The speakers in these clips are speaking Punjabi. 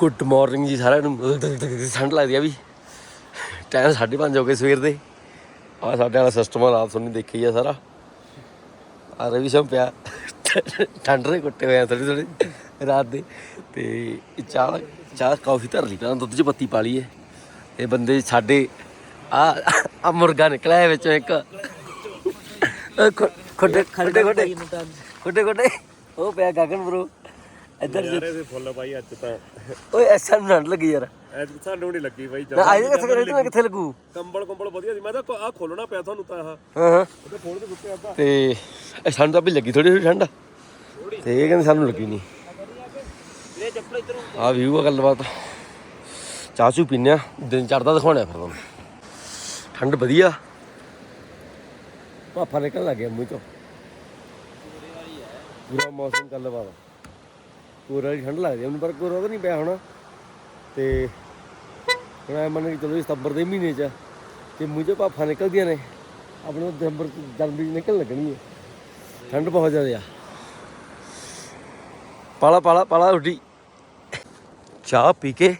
ਗੁੱਡ ਮਾਰਨਿੰਗ ਜੀ ਸਾਰਿਆਂ ਨੂੰ। ਠੰਡ ਲੱਗਦੀ ਆ ਵੀ। ਟਾਈਮ 5:30 ਹੋ ਗਏ ਸਵੇਰ ਦੇ। ਆ ਸਾਡੇ ਵਾਲਾ ਸਿਸਟਮ ਆ ਰਾਤ ਸੁਣੀ ਦੇਖੀ ਆ ਸਾਰਾ। ਆ ਰਵੀ ਸ਼ਮ ਪਿਆ। ਠੰਡ ਦੇ ਕੁੱਟੇ ਹੋਏ ਆ ਥੋੜੀ ਥੋੜੀ ਰਾਤ ਦੇ। ਤੇ ਚਾਹ ਚਾਹ ਕਾਫੀ ਧਰ ਲਈ ਪਹਿਲਾਂ, ਦੁੱਧ 'ਚ ਪੱਤੀ ਪਾ ਲਈਏ ਇਹ ਬੰਦੇ ਸਾਡੇ ਆ ਆ ਮੁਰਗਾ ਨਿਕਲਿਆ ਵਿੱਚੋਂ ਇੱਕ। ਖੁੱਡੇ ਖੁੱਡੇ ਖੁੱਡੇ। ਖੁੱਡੇ ਖੁੱਡੇ। ਉਹ ਪਿਆ ਗਗਨ ਬਰੋ ਇੱਧਰ ਜੀ। ਯਾਰੇ ਦੇ ਫੁੱਲ ਬਾਈ ਅੱਜ ਤਾਂ। ਓਏ ਐਸਾ ਨੂੰ ਠੰਡ ਲੱਗੀ ਯਾਰ। ਐ ਸਾਨੂੰ ਨਹੀਂ ਲੱਗੀ ਬਾਈ ਨਾ ਆਏ ਕਿੱਥੇ ਕਰੇ ਤੂੰ ਕਿੱਥੇ ਲੱਗੂ? ਕੰਬਲ ਕੰਬਲ ਵਧੀਆ ਸੀ। ਮੈਂ ਤਾਂ ਆ ਖੋਲਣਾ ਪਿਆ ਤੁਹਾਨੂੰ ਤਾਂ ਆਹ। ਹਾਂ ਹਾਂ। ਉਹਦੇ ਫੋਨ ਦੇ ਸੁੱਤੇ ਅੱਧਾ। ਤੇ ਇਹ ਸਾਨੂੰ ਤਾਂ ਵੀ ਲੱਗੀ ਥੋੜੀ ਥੋੜੀ ਠੰਡ। ਤੇ ਇਹ ਕਹਿੰਦੇ ਸਾਨੂੰ ਲੱਗੀ ਨਹੀਂ। ਆ ਵੀਊ ਆ ਗੱਲਬਾਤ। ਚਾਹ ਚੂ ਪੀਨੇ ਆ। ਦਿਨ ਚੜਦਾ ਦਿਖਾਉਣਾ ਫਿਰ ਤੁਹਾਨੂੰ। ਠੰਡ ਵਧੀਆ। ਭਾਫਾ ਨਿਕਲ ਲੱਗ ਗਿਆ ਮੂੰਹ ਚੋਂ। ਪੂਰਾ ਮੌਸਮ ਗੱਲਬਾਤ। ਪੂਰਾ ਵਾਲੀ ਠੰਡ ਲੱਗਦੀ ਮੈਨੂੰ ਪਰ ਕੋਰਾ ਤਾਂ ਨਹੀਂ ਪਿਆ ਹੋਣਾ। ਤੇ ਹੁਣ ਐ ਮੰਨ ਕੇ ਚਲੋ ਸਤੰਬਰ ਦੇ ਮਹੀਨੇ ਚ ਆ, ਤੇ ਮੂੰਹ ਚੋਂ ਭਾਫਾ ਨਿਕਲਦੀਆਂ ਨੇ। ਆਪਣੇ ਦਸੰਬਰ ਚ ਜਨਵਰੀ ਚ ਨਿਕਲ ਲੱਗਣੀ ਹੈ ਠੰਡ ਬਹੁਤ ਜ਼ਿਆਦਾ ਆ। ਪਾਲਾ ਪਾਲਾ ਪਾਲਾ ਉੱਡੀ ਚਾਹ ਪੀ ਕੇ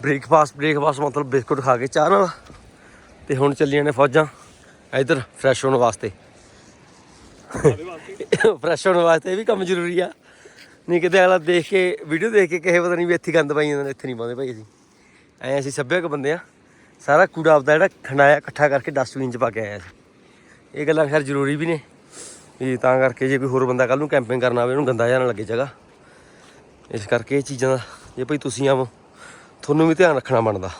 ਬ੍ਰੇਕਫਾਸਟ ਬ੍ਰੇਕਫਾਸਟ ਮਤਲਬ ਬਿਸਕੁਟ ਖਾ ਕੇ ਚਾਹ ਨਾਲ। ਤੇ ਹੁਣ ਚੱਲੀਆਂ ਨੇ ਫੌਜਾਂ। ਇਧਰ ਫਰੈਸ਼ ਹੋਣ ਵਾਸਤੇ। ਫਰੈਸ਼ ਹੋਣ ਵਾਸਤੇ ਇਹ ਵੀ ਕੰਮ ਜ਼ਰੂਰੀ ਆ। ਨਹੀਂ, ਕਿਤੇ ਅਗਲਾ ਦੇਖ ਕੇ ਵੀਡੀਓ ਦੇਖ ਕੇ ਕਹੇ ਪਤਾ ਨਹੀਂ ਵੀ ਇੱਥੇ ਗੰਦ ਪਾਈ ਜਾਂਦੇ ਨੇ, ਇੱਥੇ ਨਹੀਂ ਪਾਉਂਦੇ ਭਾਈ ਅਸੀਂ। ਐ ਅਸੀਂ ਸੱਭਿਆਕ ਬੰਦੇ ਆ। ਸਾਰਾ ਕੂੜਾ ਆਪਦਾ ਜਿਹੜਾ ਖੰਡਾਇਆ, ਇਕੱਠਾ ਕਰਕੇ ਡਸਟਬਿਨ 'ਚ ਪਾ ਕੇ ਆਇਆ ਸੀ ਇਹ ਗੱਲਾਂ ਖੈਰ ਜ਼ਰੂਰੀ ਵੀ ਨੇ। ਵੀ ਤਾਂ ਕਰਕੇ ਜੇ ਕੋਈ ਹੋਰ ਬੰਦਾ ਕੱਲ ਨੂੰ ਕੈਂਪਿੰਗ ਕਰਨ ਆਵੇ, ਉਹਨੂੰ ਗੰਦਾ ਜਾਣ ਲੱਗੇ ਜਗ੍ਹਾ। ਇਸ ਕਰਕੇ ਇਹ ਚੀਜ਼ਾਂ ਦਾ, ਜੇ ਭਾਈ ਤੁਸੀਂ ਆਵੋ, ਤੁਹਾਨੂੰ ਵੀ ਧਿਆਨ ਰੱਖਣਾ ਬਣਦਾ।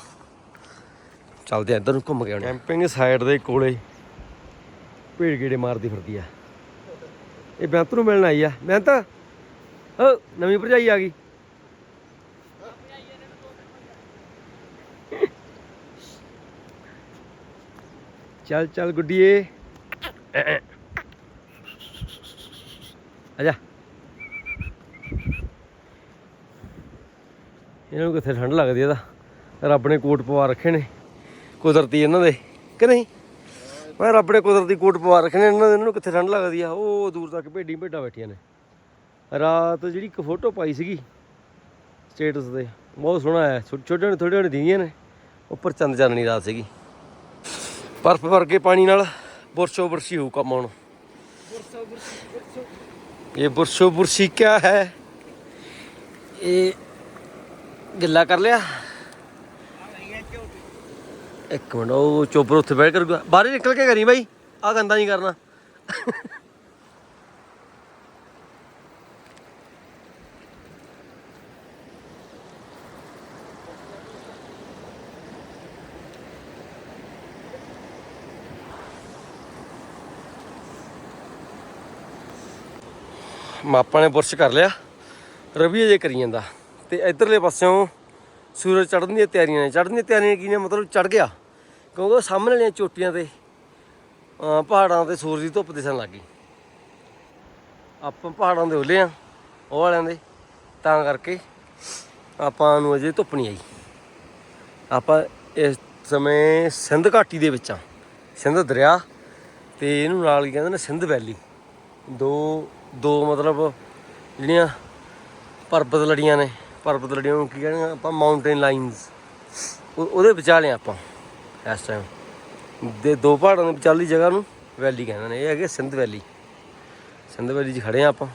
ਚੱਲਦੇ ਆ ਇੱਧਰ ਨੂੰ, ਘੁੰਮ ਕੇ ਆਉਣੇ ਕੈਂਪਿੰਗ ਸਾਈਡ ਦੇ ਕੋਲੇ ਭੀੜ ਗੇੜੇ ਮਾਰਦੀ ਫਿਰਦੀ ਆ। ਇਹ ਬੈਂਤ ਨੂੰ ਮਿਲਣ ਆਈ ਆ। ਮੈਂ ਤਾਂ ਓ, ਨਵੀਂ ਭਰਜਾਈ ਆ ਗਈ। ਚੱਲ ਚੱਲ ਗੁੱਡੀਏ। ਆਜਾ ਇਹਨਾਂ ਨੂੰ ਕਿੱਥੇ ਠੰਡ ਲੱਗਦੀ ਇਹਦਾ? ਰੱਬ ਨੇ ਕੋਟ ਪਵਾ ਰੱਖੇ ਨੇ ਕੁਦਰਤੀ ਇਹਨਾਂ ਦੇ, ਕਿ ਨਹੀਂ? ਮੈਂ ਰੱਬ ਨੇ ਕੁਦਰਤੀ ਕੋਟ ਪਵਾ ਰੱਖੇ ਨੇ ਇਹਨਾਂ ਦੇ, ਇਹਨਾਂ ਨੂੰ ਕਿੱਥੇ ਠੰਡ ਲੱਗਦੀ ਆ? ਉਹ ਦੂਰ ਤੱਕ ਭੇਡੀ ਭੇਡਾਂ ਬੈਠੀਆਂ ਨੇ। ਰਾਤ ਜਿਹੜੀ ਇੱਕ ਫੋਟੋ ਪਾਈ ਸੀਗੀ ਸਟੇਟਸ ਤੇ, ਬਹੁਤ ਸੋਹਣਾ ਆਇਆ ਛੋਟੇ ਛੋਟੇ ਥੋੜੇ ਥੋੜੇ ਦੀਆਂ ਨੇ, ਉੱਪਰ ਚੰਦ ਚਾਨਣੀ ਰਾਤ ਸੀਗੀ। ਬਰਫ਼ ਵਰਗੇ ਪਾਣੀ ਨਾਲ ਬੁਰਸ਼ੋ ਬੁਰਸ਼ੀ ਹੋਊ ਕੰਮ ਹੁਣ ਇਹ ਬੁਰਸ਼ੋ ਬੁਰਸ਼ੀ ਕਿਆ ਹੈ? ਇਹ ਗਿੱਲਾ ਕਰ ਲਿਆ। ਇੱਕ ਮਿੰਟ, ਉਹ ਚੋਪਰ ਉੱਥੇ ਬੈਠ ਕਰੂਗਾ ਬਾਹਰ ਨਿਕਲ ਕੇ ਕਰੀ ਬਾਈ ਆ ਗੰਦਾ ਨਹੀਂ ਕਰਨਾ। ਮਾਪਾ ਨੇ ਬੁਰਸ਼ ਕਰ ਲਿਆ। ਰਵੀ ਅਜੇ ਕਰੀ ਜਾਂਦਾ। ਤੇ ਇਧਰਲੇ ਪਾਸਿਓਂ ਸੂਰਜ ਚੜ੍ਹਨ ਦੀਆਂ ਤਿਆਰੀਆਂ ਨੇ। ਚੜ੍ਹਨ ਦੀਆਂ ਤਿਆਰੀਆਂ ਕੀ ਨੇ? ਮਤਲਬ ਚੜ ਗਿਆ। ਕਿਉਂਕਿ ਸਾਹਮਣੇ ਵਾਲੀਆਂ ਚੋਟੀਆਂ ਤੇ ਪਹਾੜਾਂ ਤੇ ਸੂਰਜ ਦੀ ਧੁੱਪ ਦਿਸਣ ਲੱਗ ਗਈ। ਆਪਾਂ ਪਹਾੜਾਂ ਦੇ ਉੱਲੇ ਆ, ਉਹ ਵਾਲਿਆਂ ਦੇ। ਤਾਂ ਕਰਕੇ ਆਪਾਂ ਨੂੰ ਅਜੇ ਧੁੱਪ ਨਹੀਂ ਆਈ। ਆਪਾਂ ਇਸ ਸਮੇਂ ਸਿੰਧ ਘਾਟੀ ਦੇ ਵਿੱਚ ਆ। ਸਿੰਧ ਦਰਿਆ। ਤੇ ਇਹਨੂੰ ਨਾਲ ਹੀ ਕਹਿੰਦੇ ਨੇ? ਸਿੰਧ ਵੈਲੀ। ਦੋ ਦੋ ਮਤਲਬ ਜਿਹੜੀਆਂ ਪਰਬਤ ਲੜੀਆਂ ਨੇ, ਪਰਬਤ ਲੜੀਆਂ ਨੂੰ ਕੀ ਕਹਿੰਦੇ ਆਪਾਂ ਮਾਊਂਟੇਨ ਲਾਈਨਸ ਉਹਦੇ ਵਿਚਾਲੇ ਆਪਾਂ ਇਸ ਟਾਈਮ ਦੇ ਦੋ ਪਹਾੜਾਂ ਦੇ ਵਿਚਾਲੀ ਜਗ੍ਹਾ ਨੂੰ ਵੈਲੀ ਕਹਿੰਦੇ ਨੇ। ਇਹ ਹੈਗੇ ਸਿੰਧ ਵੈਲੀ ਸਿੰਧ ਵੈਲੀ 'ਚ ਖੜੇ ਆ ਆਪਾਂ।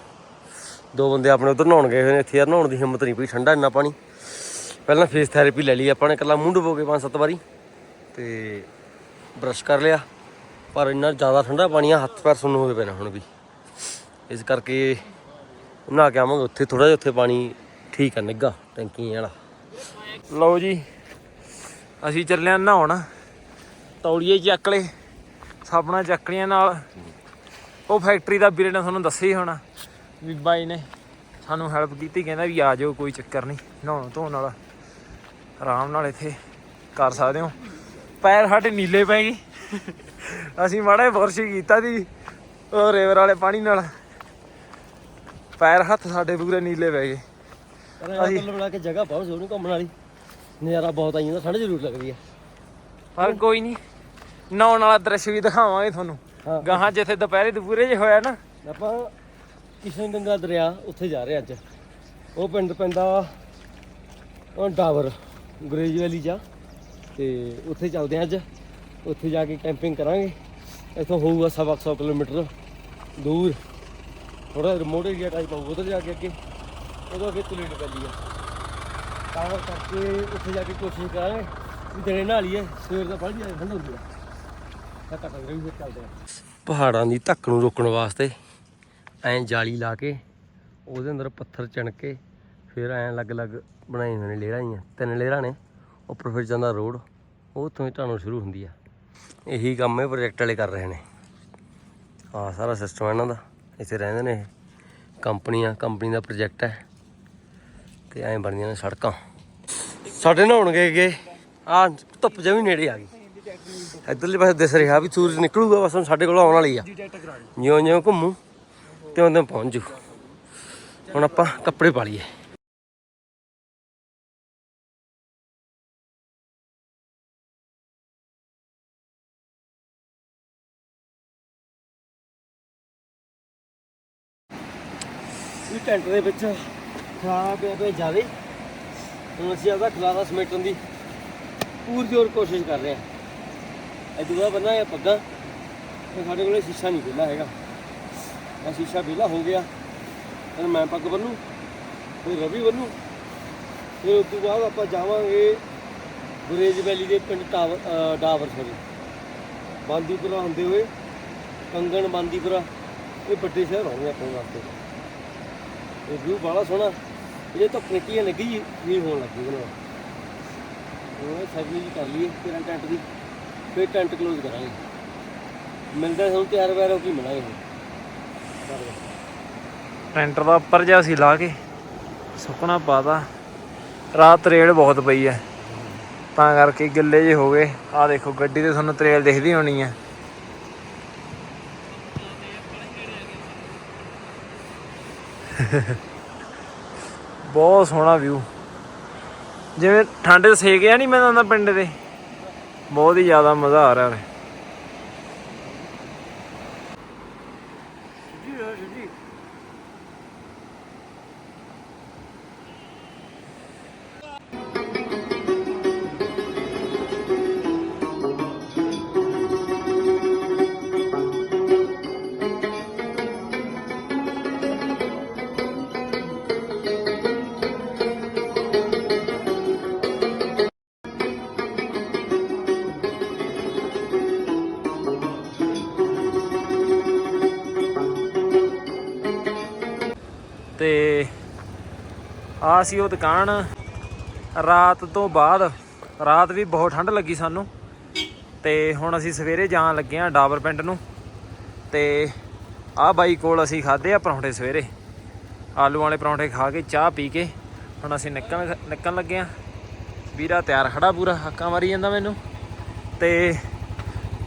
ਦੋ ਬੰਦੇ ਆਪਣੇ ਉਧਰ ਨਹਾਉਣ ਗਏ ਹੋਏ ਨੇ। ਇੱਥੇ ਯਾਰ ਨਹਾਉਣ ਦੀ ਹਿੰਮਤ ਨਹੀਂ ਪਈ, ਠੰਡਾ ਇੰਨਾ ਪਾਣੀ। ਪਹਿਲਾਂ ਫੇਸ ਥੈਰੇਪੀ ਲੈ ਲਈ ਆਪਾਂ ਨੇ, ਇਕੱਲਾ ਮੂੰਹ ਡੁਬੋ ਕੇ ਪੰਜ ਸੱਤ ਵਾਰੀ। ਤੇ ਬਰਸ਼ ਕਰ ਲਿਆ। ਪਰ ਇੰਨਾ ਜ਼ਿਆਦਾ ਠੰਡਾ ਪਾਣੀ ਆ, ਹੱਥ ਪੈਰ ਸੁੰਨ ਹੋਏ ਪਏ ਨੇ ਹੁਣ ਵੀ। ਇਸ ਕਰਕੇ ਨਹਾ ਕੇ ਆਵਾਂਗੇ ਉੱਥੇ ਥੋੜਾ ਜਿਹਾ ਉੱਥੇ ਪਾਣੀ ਠੀਕ ਆ ਨਿੱਗਾ ਟੈਂਕੀ ਵਾਲਾ। ਲਓ ਜੀ, ਅਸੀਂ ਚੱਲੇ ਆਂ ਨਹਾਉਣ। ਤੌਲੀਏ ਚੱਕ ਲਏ, ਸਾਬਣਾ ਚੱਕਲੀਆਂ ਨਾਲ। ਉਹ ਫੈਕਟਰੀ ਦਾ ਵੀਰੇ ਨੇ ਤੁਹਾਨੂੰ ਦੱਸਿਆ ਹੀ ਹੋਣਾ, ਵੀ ਬਾਈ ਨੇ ਸਾਨੂੰ ਹੈਲਪ ਕੀਤੀ, ਕਹਿੰਦਾ ਵੀ ਆ ਜਾਓ, ਕੋਈ ਚੱਕਰ ਨਹੀਂ, ਨਹਾਉਣ ਧੋਣ ਵਾਲਾ। ਆਰਾਮ ਨਾਲ ਇੱਥੇ ਕਰ ਸਕਦੇ ਹੋ। ਪੈਰ ਸਾਡੇ ਨੀਲੇ ਪੈ ਗਏ। ਅਸੀਂ ਮਾੜਾ ਬਰਸ਼ ਕੀਤਾ ਦੀ ਉਹ ਰੇਵਰ ਵਾਲੇ ਪਾਣੀ ਨਾਲ। ਪੈਰ ਹੱਥ ਸਾਡੇ ਪੂਰੇ ਨੀਲੇ ਪੈ ਗਏ। ਅਸੀਂ ਬਣਾ ਕੇ ਜਗ੍ਹਾ ਬਹੁਤ ਸੋਹਣੀ ਘੁੰਮਣ ਵਾਲੀ। ਨਜ਼ਾਰਾ ਬਹੁਤ ਆਈ ਜਾਂਦਾ ਠੰਡ ਜ਼ਰੂਰ ਲੱਗਦੀ ਆ। ਪਰ ਕੋਈ ਨਹੀਂ ਨਹਾਉਣ ਵਾਲਾ ਦ੍ਰਿਸ਼ ਵੀ ਦਿਖਾਵਾਂਗੇ ਤੁਹਾਨੂੰ। ਹਾਂ। ਗਾਹਾਂ ਜਿੱਥੇ ਦੁਪਹਿਰੇ ਦੁਪੂਰੇ ਜੇ ਹੋਇਆ ਨਾ। ਆਪਾਂ ਕਿਸ਼ਨ ਗੰਗਾ ਦਰਿਆ ਉੱਥੇ ਜਾ ਰਹੇ ਅੱਜ। ਉਹ ਪਿੰਡ ਪੈਂਦਾ ਉਹ ਡਾਵਰ ਗੁਰੇਜ ਵੈਲੀ ਜਾ। ਤੇ ਉੱਥੇ ਚੱਲਦੇ ਆ ਅੱਜ। ਉੱਥੇ ਜਾ ਕੇ ਕੈਂਪਿੰਗ ਕਰਾਂਗੇ। ਇੱਥੋਂ ਹੋਊਗਾ ਸਵਾ ਕੁ ਸੌ ਕਿਲੋਮੀਟਰ ਦੂਰ। ਥੋੜਾ ਰਿਮੋਟ ਏਰੀਆ ਟਾਈਪ ਹੋਊਗਾ ਉਧਰ ਜਾ ਕੇ ਅੱਗੇ। ਉਦੋਂ ਅੱਗੇ ਤੁਲੇਟ ਪੈਂਦੀ ਆ। ਤਾਂ ਕਰਕੇ ਉੱਥੇ ਜਾ ਕੇ ਕੋਸ਼ਿਸ਼ ਕਰਾਂਗੇ ਵੀ ਦਿਨੇ ਨਹਾ ਲਈਏ, ਸਵੇਰ ਦਾ ਬੜੀ ਜ਼ਿਆਦਾ ਠੰਡ ਹੁੰਦੀ ਆ। ਤਾਂ ਕੱਟ ਗਈ ਫਿਰ ਚੱਲਦੇ ਆ। ਪਹਾੜਾਂ ਦੀ ਧੱਕ ਨੂੰ ਰੋਕਣ ਵਾਸਤੇ ਐਂ ਜਾਲੀ ਲਾ ਕੇ, ਉਹਦੇ ਅੰਦਰ ਪੱਥਰ ਚਣ ਕੇ, ਫਿਰ ਐਂ ਅਲੱਗ-ਅਲੱਗ ਬਣਾਏ ਹੋਏ ਨੇ ਲੇਅਰਾਂ ਹੀ ਤਿੰਨ ਲੇਅਰਾਂ ਨੇ, ਉੱਪਰ ਫਿਰ ਜਾਂਦਾ ਰੋਡ, ਉਹ ਉੱਥੋਂ ਹੀ ਢਾਣੋਂ ਸ਼ੁਰੂ ਹੁੰਦੀ ਆ। ਇਹੀ ਕੰਮ ਇਹ ਪ੍ਰੋਜੈਕਟ ਵਾਲੇ ਕਰ ਰਹੇ ਨੇ। ਆ ਸਾਰਾ ਸਿਸਟਮ ਇਹਨਾਂ ਦਾ। ਇੱਥੇ ਰਹਿੰਦੇ ਨੇ ਕੰਪਨੀਆਂ, ਕੰਪਨੀ ਦਾ ਪ੍ਰੋਜੈਕਟ ਹੈ। ਤੇ ਐਂ ਬਣਦੀਆਂ ਨੇ ਸੜਕਾਂ। ਸਾਡੇ ਨਹਾਉਣ ਗਏ ਗਏ। ਆ ਧੁੱਪ ਜਮੀ ਨੇੜੇ ਆ ਗਈ। ਇਧਰਲੇ ਪਾਸੇ ਦਿਸ ਰਿਹਾ ਵੀ ਸੂਰਜ ਨਿਕਲੂਗਾ, ਬਸ ਹੁਣ ਸਾਡੇ ਕੋਲ ਆਉਣ ਵਾਲੀ ਆ। ਜਿਉਂ ਜਿਉਂ ਘੁੰਮੂ ਤੇ ਉਹਦੇ ਪਹੁੰਚ। ਜੂ ਹੁਣ ਆਪਾਂ ਕੱਪੜੇ ਪਾ ਲਈਏ। ਘੰਟੇ ਦੇ ਵਿੱਚ ਖਾ ਪਿਆ ਪਿਆ ਜ਼ਿਆਦੇ ਹੁਣ ਅਸੀਂ ਆਪਦਾ ਖਲਾਰਾ ਸਮੇਟਣ ਦੀ ਪੂਰੀ ਜੋਰ ਕੋਸ਼ਿਸ਼ ਕਰ ਰਹੇ ਹਾਂ। ਇਹ ਦੂਆ ਬੰਨਾ ਇਹ ਪੱਗਾ ਤੇ ਸਾਡੇ ਕੋਲੇ ਸ਼ੀਸ਼ਾ ਨਹੀਂ ਵਿਹਲਾ ਹੈਗਾ। ਆ ਸ਼ੀਸ਼ਾ ਵਿਹਲਾ ਹੋ ਗਿਆ। ਫਿਰ ਮੈਂ ਪੱਗ ਬੰਨੂ ਫਿਰ ਰਵੀ ਬੰਨੂ ਫਿਰ ਉਸ ਤੋਂ ਬਾਅਦ ਆਪਾਂ ਜਾਵਾਂਗੇ ਗੁਰੇਜ ਵੈਲੀ ਦੇ ਪਿੰਡ ਟਾਵਰ ਅ, ਡਾਵਰ ਸੋਰੀ। ਬਾਂਦੀਪੁਰਾ ਹੁੰਦੇ ਹੋਏ ਕੰਗਣ ਬਾਂਦੀਪੁਰਾ ਇਹ ਵੱਡੇ ਸ਼ਹਿਰ ਹੋਣਗੇ ਆਪਣੇ ਵਾਸਤੇ। ਇਹ ਵਿਊ ਬੜਾ ਸੋਹਣਾ। ਇਹ ਤਾਂ ਪ੍ਰੇਟੀਆਂ ਲੱਗੀ ਵੀ ਹੋਣ ਲੱਗੀ ਉਹਨਾਂ ਉਹ ਸਰਵੀ ਜੀ ਕਰ ਲਈਏ ਫਿਰ ਟੈਂਟ ਦੀ। ਫਿਰ ਟੈਂਟ ਕਲੋਜ਼ ਕਰਾਂਗੇ। ਮਿਲਦਾ ਸਾਨੂੰ ਤਿਆਰ ਵੈਰ ਹੋ ਕੇ ਮਿਲਾਂਗੇ ਟੈਂਟਰ ਦਾ ਉੱਪਰ ਜਿਹਾ ਸੀ ਲਾ ਕੇ ਸੁੱਕਣਾ ਪਾਤਾ ਰਾਤ ਤਰੇੜ ਬਹੁਤ ਪਈ ਐ ਤਾਂ ਕਰਕੇ ਗਿੱਲੇ ਜੇ ਹੋ ਗਏ। ਆ ਦੇਖੋ, ਗੱਡੀ ਤੇ ਤੁਹਾਨੂੰ ਤਰੇਲ ਦਿਖਦੀ ਹੋਣੀ ਐ ਬਹੁਤ ਸੋਹਣਾ ਵਿਊ ਜਿਵੇਂ ਠੰਡ ਸੇਕ ਆ ਨਹੀਂ ਮੈਂ ਤਾਂ ਪਿੰਡ ਦੇ। ਬਹੁਤ ਹੀ ਜ਼ਿਆਦਾ ਮਜ਼ਾ ਆ ਰਿਹਾ ਹੈ ਆ ਸੀ ਉਹ ਦੁਕਾਨ। ਰਾਤ ਤੋਂ ਬਾਅਦ ਰਾਤ ਵੀ ਬਹੁਤ ਠੰਡ ਲੱਗੀ ਸਾਨੂੰ। ਤੇ ਹੁਣ ਅਸੀਂ ਸਵੇਰੇ ਜਾਣ ਲੱਗੇ ਆ ਡਾਬਰ ਪਿੰਡ ਨੂੰ। ਤੇ ਆ ਬਾਈ ਕੋਲ ਅਸੀਂ ਖਾਦੇ ਆ ਪਰੌਂਠੇ ਸਵੇਰੇ। ਆਲੂ ਵਾਲੇ ਪਰੌਂਠੇ ਖਾ ਕੇ ਚਾਹ ਪੀ ਕੇ ਹੁਣ ਅਸੀਂ ਨਿਕਲਣ ਨਿਕਲਣ ਲੱਗੇ ਆ ਵੀਰਾ ਤਿਆਰ ਖੜਾ ਪੂਰਾ ਹੱਕਾਂ ਮਾਰੀ ਜਾਂਦਾ ਮੈਨੂੰ। ਤੇ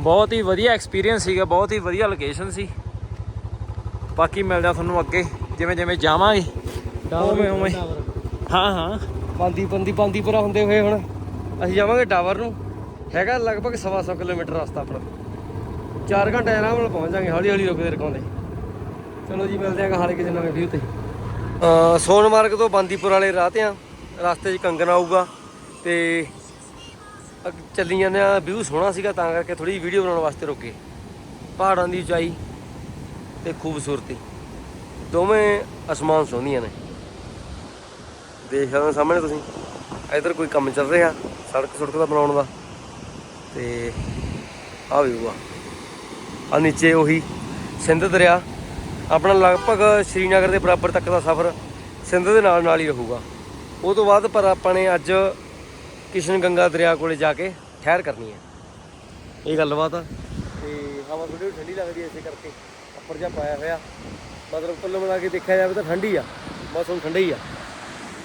ਬਹੁਤ ਹੀ ਵਧੀਆ ਐਕਸਪੀਰੀਅੰਸ ਸੀਗਾ ਬਹੁਤ ਹੀ ਵਧੀਆ ਲੋਕੇਸ਼ਨ ਸੀ। ਬਾਕੀ ਮਿਲਦਾ ਤੁਹਾਨੂੰ ਅੱਗੇ ਜਿਵੇਂ ਜਿਵੇਂ ਜਾਵਾਂਗੇ ਉਵੇਂ ਉਵੇਂ ਹਾਂ ਹਾਂ। ਬਾਂਦੀ ਬੰਦੀ ਬਾਂਦੀਪੁਰਾ ਹੁੰਦੇ ਹੋਏ ਹੁਣ। ਅਸੀਂ ਜਾਵਾਂਗੇ ਡਾਵਰ ਨੂੰ। ਹੈਗਾ ਲਗਭਗ ਸਵਾ ਸੌ ਕਿਲੋਮੀਟਰ ਰਸਤਾ ਆਪਣਾ। 4 ਘੰਟੇ ਆਰਾਮ ਨਾਲ ਪਹੁੰਚ ਜਾਾਂਗੇ ਹੌਲੀ ਹੌਲੀ ਰੁਕਦੇ ਰਕਾਉਂਦੇ ਚਲੋ ਜੀ, ਮਿਲਦੇ ਆਂ ਹਾਲੇ ਕਿਸੇ ਨਵੇਂ ਵੀਊ ਤੇ। ਸੋਨਮਾਰਗ ਤੋਂ ਬਾਂਦੀਪੁਰ ਵਾਲੇ ਰਾਹ ਤੇ ਆ। ਰਸਤੇ 'ਚ ਕੰਗਨ ਆਊਗਾ ਤੇ ਚੱਲੀ ਜਾਂਦੇ ਆ। ਵਿਊ ਸੋਹਣਾ ਸੀਗਾ, ਤਾਂ ਕਰਕੇ ਥੋੜੀ ਵੀਡੀਓ ਬਣਾਉਣ ਵਾਸਤੇ ਰੁਕੇ ਪਹਾੜਾਂ ਦੀ ਉਚਾਈ ਤੇ ਖੂਬਸੂਰਤੀ। ਦੋਵੇਂ ਅਸਮਾਨ ਸੋਹਣੀਆਂ ਨੇ। ਦੇਖ ਸਕਦੇ ਸਾਹਮਣੇ ਤੁਸੀਂ। ਇਧਰ ਕੋਈ ਕੰਮ ਚੱਲ ਰਿਹਾ, ਸੜਕ ਸੁੜਕ ਦਾ ਬਣਾਉਣ ਦਾ। ਤੇ ਆ ਵੀ ਆ ਆ ਨੀਚੇ ਉਹੀ ਸਿੰਧ ਦਰਿਆ। ਆਪਣਾ ਲਗਭਗ ਸ਼੍ਰੀਨਗਰ ਦੇ ਬਰਾਬਰ ਤੱਕ ਦਾ ਸਫ਼ਰ ਸਿੰਧ ਦੇ ਨਾਲ ਨਾਲ ਹੀ ਰਹੂਗਾ। ਉਹ ਤੋਂ ਬਾਅਦ ਪਰ ਆਪਾਂ ਨੇ ਅੱਜ ਕਿਸ਼ਨ ਗੰਗਾ ਦਰਿਆ ਕੋਲੇ ਜਾ ਕੇ ਠਹਿਰ ਕਰਨੀ ਹੈ। ਇਹ ਗੱਲਬਾਤ ਆ। ਤੇ ਹਵਾ ਥੋੜੀ ਠੰਡੀ ਲੱਗਦੀ ਐ ਇਸੇ ਕਰਕੇ ਉੱਪਰ ਜਾ ਪਾਇਆ ਹੋਇਆ। ਮਤਲਬ ਕੁੱਲ ਮਿਲਾ ਕੇ ਦੇਖਿਆ ਜਾਵੇ ਤਾਂ ਠੰਡੀ ਆ। ਮੌਸਮ ਠੰਡਾ ਹੀ ਆ।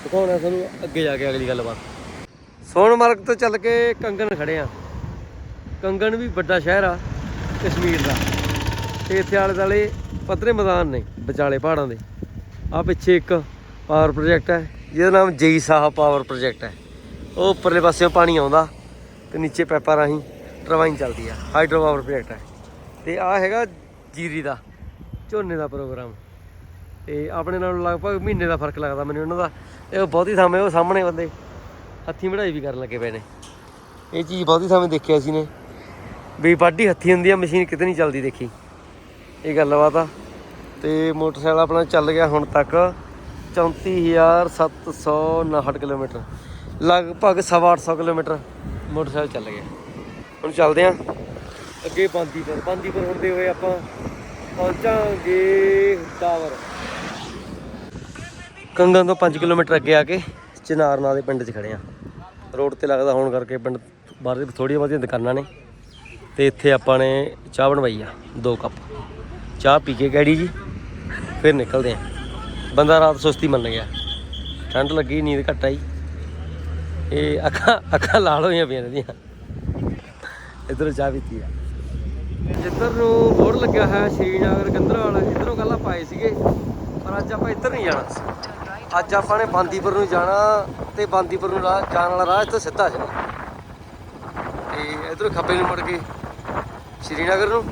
ਦਿਖਾਉਣਾ ਤੁਹਾਨੂੰ, ਅੱਗੇ ਜਾ ਕੇ ਅਗਲੀ ਗੱਲਬਾਤ। ਸੋਨਮਾਰਗ ਤੋਂ ਚੱਲ ਕੇ ਕੰਗਨ ਖੜੇ ਆ। ਕੰਗਨ ਵੀ ਵੱਡਾ ਸ਼ਹਿਰ ਆ, ਕਸ਼ਮੀਰ ਦਾ। ਤੇ ਇੱਥੇ ਆਲੇ ਦੁਆਲੇ ਪੱਧਰੇ ਮੈਦਾਨ ਨੇ, ਵਿਚਾਲੇ ਪਹਾੜਾਂ ਦੇ। ਆ ਪਿੱਛੇ ਇੱਕ ਪਾਵਰ ਪ੍ਰੋਜੈਕਟ ਹੈ, ਜਿਹਦਾ ਨਾਮ ਜਈ ਸਾਹਿਬ ਪਾਵਰ ਪ੍ਰੋਜੈਕਟ ਹੈ। ਉਹ ਉੱਪਰਲੇ ਪਾਸਿਓਂ ਪਾਣੀ ਆਉਂਦਾ ਤੇ ਨੀਚੇ ਪੈਪਾਂ ਰਾਹੀਂ ਟਰਬਾਈਨ ਚੱਲਦੀ ਆ ਹਾਈਡਰੋ ਪਾਵਰ ਪ੍ਰੋਜੈਕਟ ਹੈ। ਤੇ ਆ ਹੈਗਾ ਜੀਰੀ ਦਾ, ਝੋਨੇ ਦਾ ਪ੍ਰੋਗਰਾਮ ਤੇ ਆਪਣੇ ਨਾਲ ਲਗਭਗ ਮਹੀਨੇ ਦਾ ਫ਼ਰਕ ਲੱਗਦਾ ਮੈਨੂੰ ਉਹਨਾਂ ਦਾ। ਇਹ ਬਹੁਤੀ ਸਮੇਂ ਉਹ ਸਾਹਮਣੇ ਬੰਦੇ ਹੱਥੀਂ ਵਢਾਈ ਵੀ ਕਰਨ ਲੱਗੇ ਪਏ ਨੇ। ਇਹ ਚੀਜ਼ ਬਹੁਤੀ ਸਮੇਂ ਦੇਖਿਆ ਸੀ ਨੇ। ਵੀ ਵਾਢੀ ਹੱਥੀਂ ਹੁੰਦੀ ਆ, ਮਸ਼ੀਨ ਕਿਤੇ ਨਹੀਂ ਚੱਲਦੀ ਦੇਖੀ। ਇਹ ਗੱਲਬਾਤ ਆ। ਤੇ ਮੋਟਰਸਾਈਕਲ ਆਪਣਾ ਚੱਲ ਗਿਆ ਹੁਣ ਤੱਕ 34759 ਕਿਲੋਮੀਟਰ। ਲਗਭਗ 850 ਕਿਲੋਮੀਟਰ ਮੋਟਰਸਾਈਕਲ ਚੱਲ ਗਿਆ। ਹੁਣ ਚੱਲਦੇ ਆਂ। ਅੱਗੇ ਬਾਂਦੀਪੁਰ। ਬਾਂਦੀਪੁਰ ਹੁੰਦੇ ਹੋਏ ਆਪਾਂ ਪਹੁੰਚਾਂਗੇ ਟਾਵਰ। ਕੰਗਨ ਤੋਂ 5 ਕਿਲੋਮੀਟਰ ਅੱਗੇ ਆ ਕੇ ਚਨਾਰਨਾ ਦੇ ਪਿੰਡ 'ਚ ਖੜੇ ਆ। ਰੋਡ ਤੇ ਲੱਗਦਾ ਹੋਣ ਕਰਕੇ ਪਿੰਡ ਬਾਹਰ ਦੇ ਥੋੜੀਆਂ ਬਹੁਤੀਆਂ ਦੁਕਾਨਾਂ ਨੇ ਤੇ ਇੱਥੇ ਆਪਾਂ ਨੇ ਚਾਹ ਬਣਵਾਈ ਆ, ਦੋ ਕੱਪ। ਚਾਹ ਪੀ ਕੇ ਗੈੜੀ ਜੀ, ਫਿਰ ਨਿਕਲਦੇ ਆ। ਬੰਦਾ ਰਾਤ ਸੁਸਤੀ ਮੰਨ ਗਿਆ। ਠੰਡ ਲੱਗੀ, ਨੀਂਦ ਘੱਟ ਆਈ। ਇਹ ਅੱਖਾਂ ਅੱਖਾਂ ਲਾਲ ਹੋਈਆਂ ਪਈਆਂ ਇਹਦੀਆਂ। ਇੱਧਰੋਂ ਚਾਹ ਪੀਤੀ ਆ। ਜਿੱਧਰ ਨੂੰ ਬੋਰਡ ਲੱਗਿਆ ਹੋਇਆ ਸ਼੍ਰੀਨਗਰ ਗੰਦਰਵਾਲ ਇੱਧਰੋਂ ਕੱਲਾ ਪਾਏ ਸੀਗੇ ਪਰ ਅੱਜ ਆਪਾਂ ਇੱਧਰ ਨਹੀਂ ਜਾਣਾ। ਅੱਜ ਆਪਾਂ ਨੇ ਬਾਂਦੀਪੁਰ ਨੂੰ ਜਾਣਾ ਤੇ ਬਾਂਦੀਪੁਰ ਨੂੰ ਰਾਹ ਜਾਣ ਵਾਲਾ ਰਾਹ ਇੱਥੋਂ ਸਿੱਧਾ ਜਾਣਾ। ਤੇ ਇੱਧਰੋਂ ਖੱਬੇ ਨੂੰ ਮੁੜ ਕੇ ਸ਼੍ਰੀਨਗਰ ਨੂੰ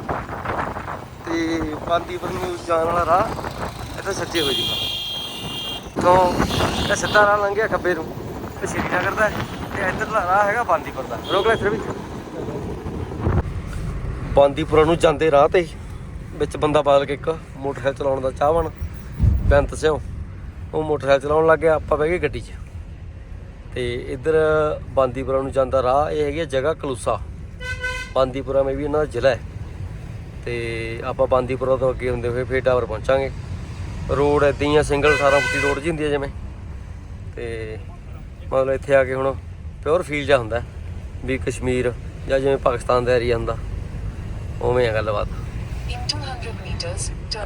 ਤੇ ਬਾਂਦੀਪੁਰ ਨੂੰ ਜਾਣ ਵਾਲਾ ਰਾਹ ਇੱਥੇ ਸੱਜੇ ਹੋ ਜੂਗਾ ਤੋਂ ਇਹ ਸਿੱਧਾ ਰਾਹ ਲੰਘਿਆ ਖੱਬੇ ਨੂੰ। ਤੇ ਸ਼੍ਰੀਨਗਰ ਦਾ ਹੈ, ਤੇ ਇੱਧਰਲਾ ਰਾਹ ਹੈਗਾ ਬਾਂਦੀਪੁਰ ਦਾ। ਰੋਕ ਲੈ ਫਿਰ ਵੀ। ਬਾਂਦੀਪੁਰਾ ਨੂੰ ਜਾਂਦੇ ਰਾਹ ਤੇ ਵਿੱਚ ਬੰਦਾ ਬਦਲ ਕੇ ਇੱਕ ਮੋਟਰਸਾਈਕਲ ਚਲਾਉਣ ਦਾ ਚਾਹਵਣ ਬੈਂਤ ਸਿਓ ਉਹ ਮੋਟਰਸਾਈਕਲ ਚਲਾਉਣ ਲੱਗ ਗਿਆ, ਆਪਾਂ ਬਹਿ ਗਏ ਗੱਡੀ 'ਚ। ਤੇ ਇੱਧਰ ਬਾਂਦੀਪੁਰਾ ਨੂੰ ਜਾਂਦਾ ਰਾਹ, ਇਹ ਹੈਗੀ ਆ ਜਗ੍ਹਾ ਕਲੂਸਾ। ਬਾਂਦੀਪੁਰਾ ਮੇ ਵੀ ਇਹਨਾਂ ਦਾ ਜ਼ਿਲ੍ਹਾ ਹੈ। ਤੇ ਆਪਾਂ ਬਾਂਦੀਪੁਰਾ ਤੋਂ ਅੱਗੇ ਹੁੰਦੇ ਹੋਏ ਫੇਰ ਟਾਵਰ ਪਹੁੰਚਾਂਗੇ। ਰੋਡ ਏਦਾਂ ਹੀ ਆ, ਸਿੰਗਲ 18 ਫੁੱਟੀ ਰੋਡ ਜੀ ਹੁੰਦੀ ਹੈ ਜਿਵੇਂ। ਤੇ ਮਤਲਬ ਇੱਥੇ ਆ ਕੇ ਹੁਣ ਪਿਓਰ ਫੀਲ ਜਾ ਹੁੰਦਾ ਵੀ ਕਸ਼ਮੀਰ ਜਾਂ ਜਿਵੇਂ ਪਾਕਿਸਤਾਨ ਦਾ ਏਰੀਆ ਹੁੰਦਾ। ਉਵੇਂ ਆ ਗੱਲਬਾਤ।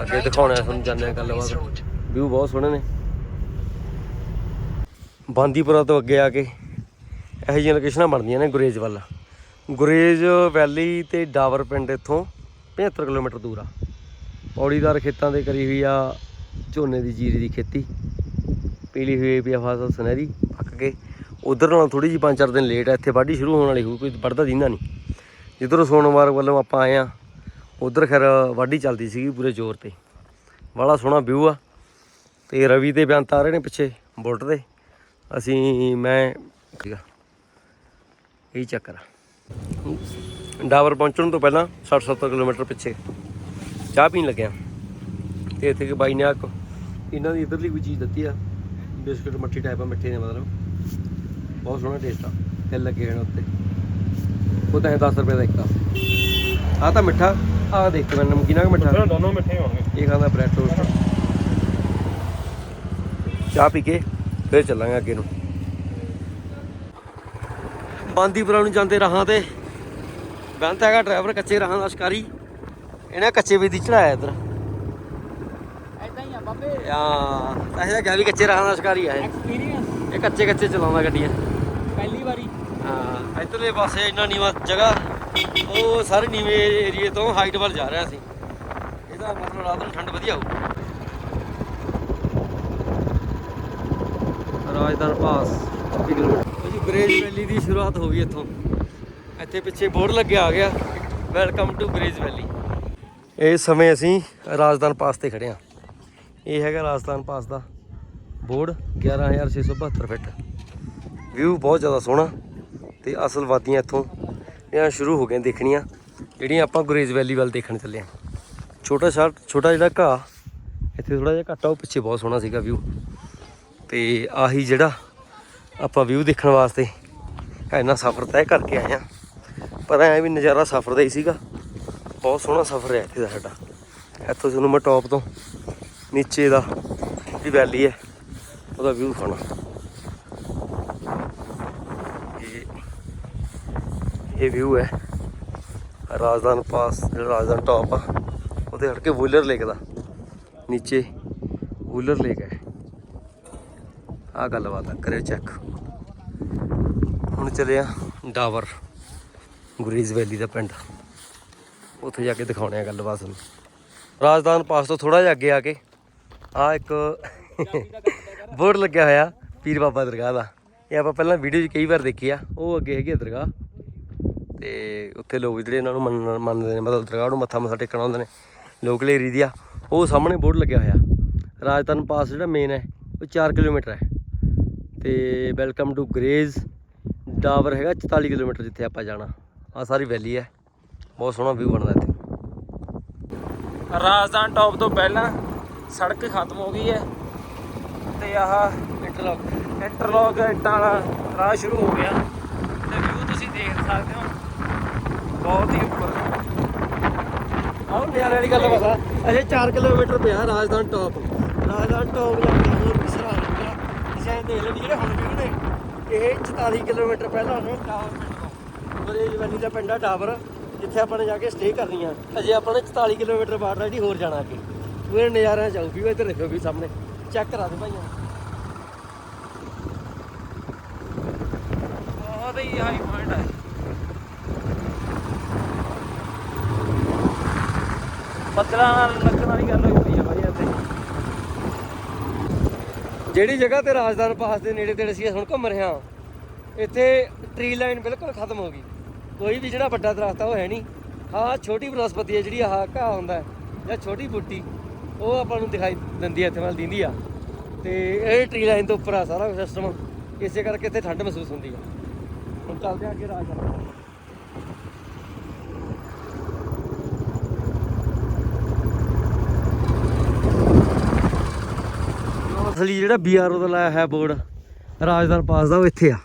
ਅੱਗੇ right ਦਿਖਾਉਣਾ onto ਤੁਹਾਨੂੰ, ਜਾਂਦੇ ਆ ਗੱਲਬਾਤ। ਵਿਊ ਬਹੁਤ ਸੋਹਣੇ ਨੇ। ਬਾਂਦੀਪੁਰਾ ਤੋਂ ਅੱਗੇ ਆ ਕੇ ਇਹੋ ਜਿਹੀਆਂ ਲੋਕੇਸ਼ਨਾਂ ਬਣਦੀਆਂ ਨੇ ਗੁਰੇਜ ਵੱਲ। ਗੁਰੇਜ ਵੈਲੀ ਤੇ ਡਾਵਰ ਪਿੰਡ ਇੱਥੋਂ 75 ਕਿਲੋਮੀਟਰ ਦੂਰ ਆ। ਪੌੜੀਦਾਰ ਖੇਤਾਂ ਦੇ ਕਰੀ ਹੋਈ ਆ ਝੋਨੇ ਦੀ ਜੀਰੀ ਦੀ ਖੇਤੀ। ਪੀਲੀ ਹੋਈ ਪਈ ਆ ਫਸਲ ਸੁਨਹਿਰੀ ਪੱਕ ਕੇ। ਉਧਰ ਨਾਲ ਥੋੜੀ ਜਿਹੀ ਪੰਜ ਚਾਰ ਦਿਨ ਲੇਟ ਆ, ਇੱਥੇ ਵਾਢੀ ਸ਼ੁਰੂ ਹੋਣ ਵਾਲੀ ਹੋਊ, ਕੋਈ ਵੜਦਾ ਦਿੰਦਾ ਨਹੀਂ। ਜਿੱਧਰੋਂ ਸੋਨਮਾਰਗ ਵੱਲੋਂ ਆਪਾਂ ਆਏ ਆ ਉਧਰ ਖੈਰ ਵਾਢੀ ਚੱਲਦੀ ਸੀਗੀ ਪੂਰੇ ਜ਼ੋਰ ਤੇ। ਬੜਾ ਸੋਹਣਾ ਵਿਊ ਆ। ਤੇ ਰਵੀ ਤੇ ਬੇਅੰਤ ਆ ਰਹੇ ਨੇ ਪਿੱਛੇ ਬੁਲਟ ਦੇ। ਅਸੀਂ, ਮੈਂ, ਠੀਕ ਆ। ਇਹ ਚੱਕਰ ਆ। ਡਾਵਰ ਪਹੁੰਚਣ ਤੋਂ ਪਹਿਲਾਂ 60-70 ਕਿਲੋਮੀਟਰ ਪਿੱਛੇ ਚਾਹ ਪੀਣ ਲੱਗਿਆ। ਤੇ ਇੱਥੇ ਕਿ ਬਾਈ ਨੇ ਆ ਇਹਨਾਂ ਦੀ ਇਧਰਲੀ ਕੋਈ ਚੀਜ਼ ਦਿੱਤੀ ਆ। ਬਿਸਕੁਟ ਮੱਠੀ ਟਾਈਪ ਆ, ਮਿੱਠੇ ਨੇ ਮਤਲਬ। ਬਹੁਤ ਸੋਹਣਾ ਟੇਸਟ ਆ। ਤੇ ਲੱਗੇ ਹਨ ਉੱਤੇ। ਉਹ ਤਾਂ 10 ਰੁਪਏ ਦਾ ਇੱਕ ਆ। ਆ ਤਾਂ ਮਿੱਠਾ। ਆ ਦੇਖ ਮੈਂ ਨਮਕੀਨਾ ਕਿ ਮਿੱਠਾ। ਦੋਨੋਂ ਮਿੱਠੇ ਹੋਣਗੇ। ਇਹ ਖਾਂਦਾ ਬ੍ਰੈਡ ਟੋਸਟ ਚਾਹ ਪੀ ਕੇ ਫਿਰ ਚੱਲਾਂਗੇ ਅੱਗੇ ਨੂੰ। ਬਾਂਦੀਪੁਰਾ ਨੂੰ ਜਾਂਦੇ ਰਹਾਂ ਤੇ। ਬੰਤ ਹੈਗਾ ਡਰਾਈਵਰ ਕੱਚੇ ਰਹਾਂ ਦਾ ਸ਼ਿਕਾਰੀ। ਇਹਨੇ ਕੱਚੇ ਵੀ ਦੀ ਚੜਾਇਆ ਇੱਧਰ। ਐਦਾਂ ਹੀ ਆ ਬਾਬੇ। ਆ ਅਸੀਂ ਤਾਂ ਕਿਹਾ ਵੀ ਕੱਚੇ ਰਹਾਂ ਦਾ ਸ਼ਿਕਾਰੀ ਆ ਇਹ। ਐਕਸਪੀਰੀਅੰਸ ਇਹ ਕੱਚੇ ਕੱਚੇ ਚਲਾਉਂਦਾ ਗੱਡੀਆਂ। ਹਾਂ, ਇੱਧਰਲੇ ਪਾਸੇ ਇੰਨਾ ਨੀਵਾ ਜਗ੍ਹਾ, ਉਹ ਸਾਰੇ ਨੀਵੇਂ ਏਰੀਏ ਤੋਂ ਹਾਈਟ ਵੱਲ ਜਾ ਰਿਹਾ ਸੀ। ਇਹਦਾ ਮਤਲਬ ਰਾਤ ਨੂੰ ਠੰਡ ਵਧੀਆ ਹੋਊ ਰਾਜਦਾਰ ਪਾਸ 20 ਕਿਲੋਮੀਟਰ। ਜੀ ਬਰੇਜ ਵੈਲੀ ਦੀ ਸ਼ੁਰੂਆਤ ਹੋ ਗਈ ਇੱਥੋਂ। ਇੱਥੇ ਪਿੱਛੇ ਬੋਰਡ ਲੱਗਿਆ ਆ ਗਿਆ। ਵੈਲਕਮ ਟੂ ਬਰੇਜ ਵੈਲੀ ਇਸ ਸਮੇਂ ਅਸੀਂ ਰਾਜਦਾਨ ਪਾਸ ਤੇ ਖੜੇ ਹਾਂ। ਇਹ ਹੈਗਾ ਰਾਜਸਥਾਨ ਪਾਸ ਦਾ ਬੋਰਡ 11672 ਫਿੱਟ। ਵਿਊ ਬਹੁਤ ਜ਼ਿਆਦਾ ਸੋਹਣਾ। ਤੇ ਅਸਲ ਵਾਦੀਆਂ ਇੱਥੋਂ ਇਹ ਸ਼ੁਰੂ ਹੋ ਗਈਆਂ ਦੇਖਣੀਆਂ, ਜਿਹੜੀਆਂ ਆਪਾਂ ਗੁਰੇਜ ਵੈਲੀ ਵੱਲ ਦੇਖਣ ਚੱਲੇ ਆ ਛੋਟਾ ਸ਼ਾਟ ਛੋਟਾ ਜਿਹੜਾ ਘਾਹ, ਇੱਥੇ ਥੋੜਾ ਜਿਹਾ ਘੱਟ ਆ ਉਹ ਪਿੱਛੇ ਬਹੁਤ ਸੋਹਣਾ ਸੀਗਾ ਵਿਊ ਤੇ ਆਹੀ ਜਿਹੜਾ ਆਪਾਂ ਵਿਊ ਦੇਖਣ ਵਾਸਤੇ ਇੰਨਾ ਸਫ਼ਰ ਤੈਅ ਕਰਕੇ ਆਏ ਆ ਪਰ ਐ ਵੀ ਨਜ਼ਾਰਾ ਸਫ਼ਰ ਦਾ ਹੀ ਸੀਗਾ। ਬਹੁਤ ਸੋਹਣਾ ਸਫ਼ਰ ਹੈ ਇੱਥੇ ਦਾ ਸਾਡਾ। ਇੱਥੋਂ ਤੁਹਾਨੂੰ ਮੈਂ ਟੌਪ ਤੋਂ ਨੀਚੇ ਦਾ ਜਿਹੜੀ ਵੈਲੀ ਹੈ, ਉਹਦਾ ਵਿਊ ਖਾਣਾ ਇਹ ਇਹ ਵਿਊ ਹੈ। ਰਾਜਦਾਨ ਪਾਸ, ਜਿਹੜਾ ਰਾਜਦਾਨ ਟੌਪ ਆ ਉਹਦੇ ਹਟ ਕੇ ਵੂਲਰ ਲੇਕ ਦਾ। ਨੀਚੇ ਵੂਲਰ ਲੇਕ ਹੈ। ਆ ਗੱਲਬਾਤ ਆ, ਕਰਿਓ ਚੈੱਕ ਹੁਣ ਚਲੇ ਆ ਡਾਵਰ, ਗੁਰੀਜ਼ ਵੈਲੀ ਦਾ ਪਿੰਡ। ਉੱਥੇ ਜਾ ਕੇ ਦਿਖਾਉਣੇ ਆ ਗੱਲਬਾਤ ਤੁਹਾਨੂੰ। ਰਾਜਦਾਨ ਪਾਸ ਤੋਂ ਥੋੜਾ ਜਿਹਾ ਅੱਗੇ ਆ ਕੇ ਆ ਇੱਕ ਬੋਰਡ ਲੱਗਿਆ ਹੋਇਆ ਪੀਰ ਬਾਬਾ ਦਰਗਾਹ ਦਾ। ਇਹ ਆਪਾਂ ਪਹਿਲਾਂ ਵੀਡੀਓ 'ਚ ਕਈ ਵਾਰ ਦੇਖੀ ਆ, ਉਹ ਅੱਗੇ ਹੈਗੀ ਆ ਦਰਗਾਹ। ਤੇ ਉੱਥੇ ਲੋਕ ਜਿਹੜੇ ਇਹਨਾਂ ਨੂੰ ਮੰਨ- ਮੰਨਦੇ ਨੇ, ਮਤਲਬ ਦਰਗਾਹ ਨੂੰ ਮੱਥਾ ਮੱਥਾ ਟੇਕਣ ਆਉਂਦੇ ਨੇ ਲੋਕਲ ਏਰੀਆ ਦੀ ਆ, ਉਹ ਸਾਹਮਣੇ ਬੋਰਡ ਲੱਗਿਆ ਹੋਇਆ। ਰਾਜਸਥਾਨ ਪਾਸ ਜਿਹੜਾ ਮੇਨ ਹੈ, ਉਹ 4 ਕਿਲੋਮੀਟਰ ਹੈ। ਤੇ ਵੈਲਕਮ ਟੂ ਗਰੇਜ਼ ਡਾਬਰ ਹੈਗਾ 44 ਕਿਲੋਮੀਟਰ ਜਿੱਥੇ ਆਪਾਂ ਜਾਣਾ। ਆ ਸਾਰੀ ਵੈਲੀ ਹੈ। ਬਹੁਤ ਸੋਹਣਾ ਵਿਊ ਬਣਦਾ ਇੱਥੇ। ਰਾਜਧਾਨ ਟੌਪ ਤੋਂ ਪਹਿਲਾਂ ਸੜਕ ਖਤਮ ਹੋ ਗਈ ਹੈ। ਤੇ ਆਹ ਇੰਟਰਲੌਕ ਇੰਟਰਲੌਕ ਇੱਟਾਂ ਵਾਲਾ ਰਾਹ ਸ਼ੁਰੂ ਹੋ ਗਿਆ। ਤੁਸੀਂ ਦੇਖ ਸਕਦੇ ਹੋ। ਬਹੁਤ ਹੀ ਉੱਪਰ। ਆਹ ਨਿਆਰੇ ਵਾਲੀ ਗੱਲ ਬਤਾ ਅਜੇ 4 ਕਿਲੋਮੀਟਰ ਪਿਆ ਰਾਜਧਾਨ ਟੌਪ ਰਾਜਧਾਨ ਟੌਪ ਜਾ ਹੋਰ ਵੀ ਸਰਾ ਲਿਆ ਤੁਸੀਂ ਦੇਖ ਲਓ ਜਿਹੜੇ ਹੁਣ ਵੀ ਨੇ। ਇਹ 44 ਕਿਲੋਮੀਟਰ ਪਹਿਲਾਂ ਨੇ ਟਾਵਰ ਪਿੰਡ ਤੋਂ। ਬਰੇਜ ਵੈਲੀ ਦਾ ਪਿੰਡ ਆ ਟਾਵਰ ਜਿੱਥੇ ਆਪਾਂ ਨੇ ਜਾ ਕੇ ਸਟੇ ਕਰਨੀ ਆ। ਅਜੇ ਆਪਾਂ ਨੇ 44 ਕਿਲੋਮੀਟਰ ਬਾਅਦ ਜਿਹੜੀ ਹੋਰ ਜਾਣਾ ਅੱਗੇ। ਪੂਰੇ ਨਜ਼ਾਰਿਆਂ ਚ ਆਊ ਇੱਧਰ ਦੇਖੋ ਵੀ ਸਾਹਮਣੇ। ਚੈੱਕ ਕਰਾ ਦੇ ਭਾਈਆਂ। ਬਹੁਤ ਹੀ ਹਾਈ ਪੁਆਇੰਟ ਹੈ ਬੱਦਲਾਂ ਨਾਲ ਲੱਗਣ ਵਾਲੀ ਗੱਲ ਹੋਈ ਪਈ ਆ ਬਾਈ ਇੱਥੇ। ਜਿਹੜੀ ਜਗ੍ਹਾ ਤੇ ਰਾਜਧਾਨ ਪਾਸ ਦੇ ਨੇੜੇ ਤੇੜੇ ਸੀ ਹੁਣ ਘੁੰਮ ਰਹੇ ਹਾਂ। ਇੱਥੇ ਟ੍ਰੀ ਲਾਈਨ ਬਿਲਕੁਲ ਖਤਮ ਹੋ ਗਈ। ਕੋਈ ਵੀ ਜਿਹੜਾ ਵੱਡਾ ਦਰਖਤ ਆ, ਉਹ ਹੈ ਨਹੀਂ। ਹਾਂ ਛੋਟੀ ਬਨਸਪਤੀ ਹੈ ਜਿਹੜੀ ਆਹ ਘਾਹ ਹੁੰਦਾ ਜਾਂ ਛੋਟੀ ਬੂਟੀ, ਉਹ ਆਪਾਂ ਨੂੰ ਦਿਖਾਈ ਦਿੰਦੀ ਹੈ ਇੱਥੇ ਵੱਲ ਦਿੰਦੀ ਆ। ਤੇ ਇਹ ਟ੍ਰੀ ਲਾਈਨ ਤੋਂ ਉੱਪਰ ਆ ਸਾਰਾ ਸਿਸਟਮ ਇਸੇ ਕਰਕੇ ਇੱਥੇ ਠੰਡ ਮਹਿਸੂਸ ਹੁੰਦੀ ਆ। ਹੁਣ ਚੱਲਦੇ ਹਾਂ ਅੱਗੇ ਰਾਜਧਾਨ ਅਸਲੀ ਜਿਹੜਾ ਬੀਆਰਓ ਦਾ ਲਾਇਆ ਹੈ ਬੋਰਡ ਰਾਜਧਾਨ ਪਾਸ ਦਾ ਉਹ ਇੱਥੇ ਆ।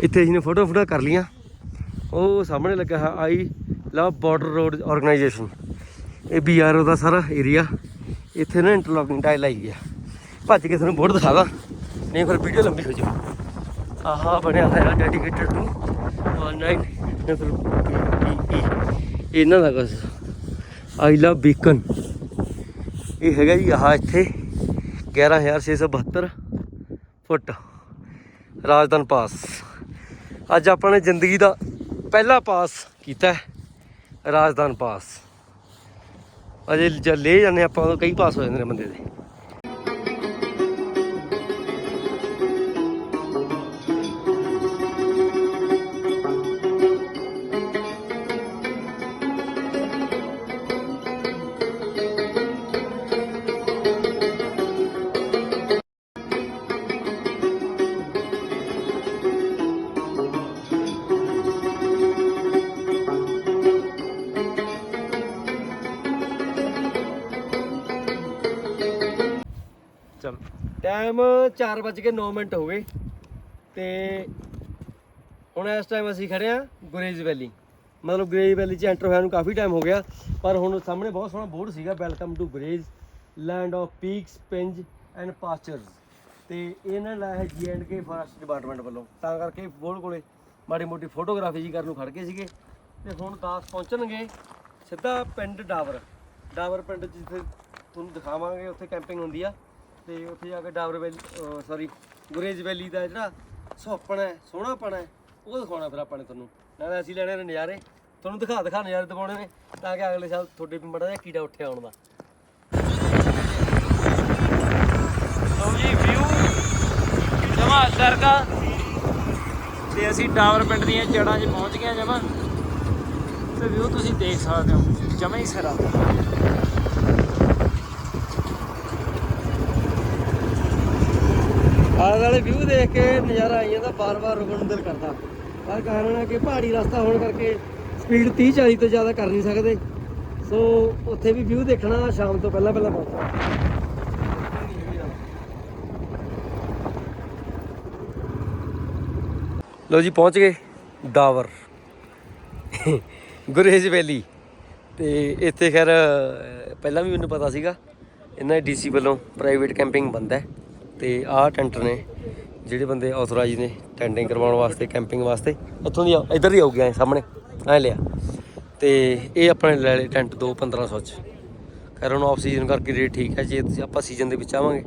ਇੱਥੇ ਅਸੀਂ ਨੇ ਫੋਟੋ ਫੋਟੋ ਕਰ ਲੀਆਂ ਉਹ ਸਾਹਮਣੇ ਲੱਗਾ ਹੈ I love border road organisation. ਇਹ ਬੀਆਰਓ ਦਾ ਸਾਰਾ ਏਰੀਆ ਇੱਥੇ ਨਾ ਇੰਟਰਲੋਕਿੰਗ ਟਾਈਲ ਲਾਈ ਆ। ਭੱਜ ਕੇ ਤੁਹਾਨੂੰ ਬੋਰਡ ਦਿਖਾਦਾ, ਨਹੀਂ ਫਿਰ ਵੀਡੀਓ ਲੰਬੀ ਹੋ ਜਾਊ। ਆਹਾ, ਬਣਿਆ ਹੋਇਆ ਡੈਡੀਕੇਟਡ ਟੂ ਆਨਲਾਈਨ ਇਹਨਾਂ ਦਾ ਕੁਛ ਆਈ ਲਵ ਬੀਕਨ ਇਹ ਹੈਗਾ ਜੀ, ਆਹ ਇੱਥੇ 11672 ਫੁੱਟ ਰਾਜਧਾਨ ਪਾਸ। ਅੱਜ ਆਪਾਂ ਨੇ ਜ਼ਿੰਦਗੀ ਦਾ ਪਹਿਲਾ ਪਾਸ ਕੀਤਾ ਹੈ ਰਾਜਧਾਨ ਪਾਸ। ਅਜੇ ਜਦ ਲੈ ਜਾਂਦੇ ਆਪਾਂ, ਉਦੋਂ ਕਈ ਪਾਸ ਹੋ ਜਾਂਦੇ ਨੇ ਬੰਦੇ ਦੇ। ਟਾਈਮ 4:09 ਮਿੰਟ ਹੋ ਗਏ ਤੇ ਹੁਣ ਇਸ ਟਾਈਮ ਅਸੀਂ ਖੜੇ ਆ ਗੁਰੇਜ ਵੈਲੀ ਮਤਲਬ ਗੁਰੇਜ ਵੈਲੀ ਚ ਐਂਟਰ ਹੋਇਆ ਨੂੰ ਕਾਫੀ ਟਾਈਮ ਹੋ ਗਿਆ, ਪਰ ਹੁਣ ਸਾਹਮਣੇ ਬਹੁਤ ਸੋਹਣਾ ਬੋਰਡ ਸੀਗਾ। Welcome to Gurez land of peaks pines and pastures ਤੇ ਇਹਨਾਂ ਲਾਇਆ ਹੈ ਜੀ ਐਂਡ ਕੇ ਫਾਰੈਸਟ ਡਿਪਾਰਟਮੈਂਟ ਵੱਲੋਂ, ਤਾਂ ਕਰਕੇ ਬੋਰਡ ਕੋਲੇ ਮਾੜੀ ਮੋਟੀ ਫੋਟੋਗ੍ਰਾਫੀ ਜੀ ਕਰਨ ਨੂੰ ਖੜ ਗਏ ਸੀਗੇ। ਤੇ ਹੁਣ ਦਾਸ ਪਹੁੰਚਣਗੇ ਸਿੱਧਾ ਪਿੰਡ ਡਾਵਰ। ਡਾਵਰ ਪਿੰਡ ਜਿੱਥੇ ਤੁਹਾਨੂੰ ਦਿਖਾਵਾਂਗੇ, ਉੱਥੇ ਕੈਂਪਿੰਗ ਹੁੰਦੀ ਆ। ਤੇ ਉੱਥੇ ਜਾ ਕੇ ਡਾਬਰ ਵੈਲੀ ਸੌਰੀ ਗੁਰੇਜ ਵੈਲੀ ਦਾ ਜਿਹੜਾ ਸੁਹੱਪਣ ਹੈ, ਸੋਹਣਾਪਣ ਹੈ, ਉਹ ਦਿਖਾਉਣਾ ਫਿਰ ਆਪਾਂ ਨੇ ਤੁਹਾਨੂੰ। ਨਾਲੇ ਅਸੀਂ ਲੈਣੇ ਨੇ ਨਜ਼ਾਰੇ। ਤੁਹਾਨੂੰ ਦਿਖਾ ਦਿਖਾ ਨਜ਼ਾਰੇ ਦਿਖਾਉਣੇ ਨੇ, ਤਾਂ ਕਿ ਅਗਲੇ ਸਾਲ ਤੁਹਾਡੇ ਵੀ ਮੜਾ ਜਿਹਾ ਕੀੜਾ ਉੱਠਿਆ ਆਉਣ ਦਾ। ਲਓ ਜੀ ਵਿਊ ਜਮਾ ਦਰਗਾ। ਤੇ ਅਸੀਂ ਟਾਵਰ ਪਿੰਡ ਦੀਆਂ ਜੜਾਂ 'ਚ ਪਹੁੰਚ ਗਏ ਜਮਾ। ਤੇ ਵਿਊ ਤੁਸੀਂ ਦੇਖ ਸਕਦੇ ਹੋ, ਜਮਾ ਹੀ ਸਰਾ। ਆਲੇ ਵਾਲੇ ਵਿਊ ਦੇਖ ਕੇ ਨਜ਼ਾਰਾ ਆਈ ਜਾਂਦਾ, ਬਾਰ-ਬਾਰ ਰੁਕਣ ਨੂੰ ਦਿਲ ਕਰਦਾ। ਪਰ ਕਾਰਨ ਹੈ ਕਿ ਪਹਾੜੀ ਰਸਤਾ ਹੋਣ ਕਰਕੇ ਸਪੀਡ 30 40 ਤੋਂ ਜ਼ਿਆਦਾ ਕਰ ਨਹੀਂ ਸਕਦੇ। ਸੋ ਉੱਥੇ ਵੀ ਵਿਊ ਦੇਖਣਾ ਸ਼ਾਮ ਤੋਂ ਪਹਿਲਾਂ ਪਹਿਲਾਂ ਪਹੁੰਚਣਾ ਲੋ ਜੀ, ਪਹੁੰਚ ਗਏ ਦਾਵਰ। ਗੁਰੇਜ ਵੈਲੀ। ਤੇ ਇੱਥੇ ਖੈਰ, ਪਹਿਲਾਂ ਵੀ ਮੈਨੂੰ ਪਤਾ ਸੀਗਾ, ਇਹਨਾਂ ਡੀਸੀ ਵੱਲੋਂ ਪ੍ਰਾਈਵੇਟ ਕੈਂਪਿੰਗ ਬੰਦ ਹੈ। ਤੇ ਆਹ ਟੈਂਟ ਨੇ ਜਿਹੜੇ ਬੰਦੇ ਆਥੋਰਾਈਜ਼ ਨੇ ਟੈਂਟਿੰਗ ਕਰਵਾਉਣ ਵਾਸਤੇ ਕੈਂਪਿੰਗ ਵਾਸਤੇ ਉੱਥੋਂ ਦੀ ਇੱਧਰ ਦੀ ਆਉਗੇ ਐ ਸਾਹਮਣੇ ਐ ਲਿਆ। ਤੇ ਇਹ ਆਪਣੇ ਲੈ ਲਏ ਟੈਂਟ 2 1500 ਚ। ਖੈਰ ਹੁਣ ਆਫ ਸੀਜ਼ਨ ਕਰਕੇ ਰੇਟ ਠੀਕ ਹੈ ਜੇ ਤੁਸੀਂ ਆਪਾਂ ਸੀਜ਼ਨ ਦੇ ਵਿੱਚ ਆਵਾਂਗੇ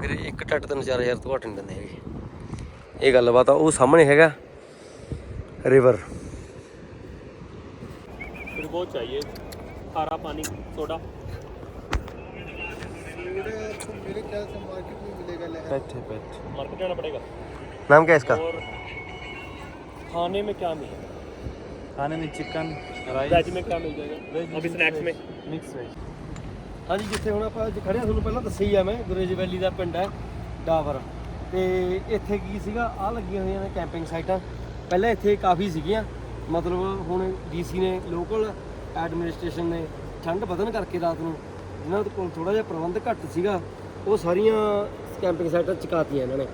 ਫਿਰ ਇੱਕ ਟੱਟ 3000 ਤੋਂ ਘੱਟ ਨਹੀਂ ਦਿੰਦੇ ਹੈਗੇ। ਇਹ ਗੱਲਬਾਤ ਆ ਉਹ ਸਾਹਮਣੇ ਹੈਗਾ ਰਿਵਰ ਬਹੁਤ ਚਾਹੀਏ। ਖਾਰਾ ਪਾਣੀ ਸੋਡਾ। ਮੇਰੇ ਖਿਆਲ ਸੇ ਮਾਰਕੀਟ ਬੈਠੇ ਬੈਠੇ मार्केट जाना पड़ेगा नाम क्या है इसका और खाने में क्या मिलेगा ਖਾਣੇ ਵਿੱਚ ਚਿਕਨ ਰਾਈਸ वेज में क्या मिल जाएगा अभी स्नैक्स में ਮਿਕਸ ਵੈਜ ਹਾਂਜੀ ਜਿੱਥੇ ਹੁਣ ਆਪਾਂ ਅੱਜ ਖੜਿਆ ਤੁਹਾਨੂੰ ਪਹਿਲਾਂ ਦੱਸਿਆ ਹੀ ਆ ਮੈਂ ਗੁਰੇਜ ਵੈਲੀ ਦਾ ਪਿੰਡ ਹੈ ਡਾਵਰ ਤੇ ਇੱਥੇ ਕੀ ਸੀਗਾ ਆ ਲੱਗੀਆਂ ਹੋਈਆਂ ਨੇ ਕੈਂਪਿੰਗ ਸਾਈਟਾਂ ਪਹਿਲਾਂ ਇੱਥੇ ਕਾਫੀ ਸੀਗੀਆਂ ਮਤਲਬ ਹੁਣ ਡੀਸੀ ਨੇ ਲੋਕਲ ਐਡਮਿਨਿਸਟ੍ਰੇਸ਼ਨ ਨੇ ਠੰਡ ਵਧਣ ਕਰਕੇ ਰਾਤ ਨੂੰ ਜਿਨ੍ਹਾਂ ਦੇ ਕੋਲ ਥੋੜਾ ਜਿਹਾ ਪ੍ਰਬੰਧ ਘੱਟ ਸੀਗਾ ਉਹ ਸਾਰੀਆਂ ਕੈਂਪਿੰਗ ਸਾਈਟਾਂ ਚੁਕਾਤੀਆਂ ਇਹਨਾਂ ਨੇ।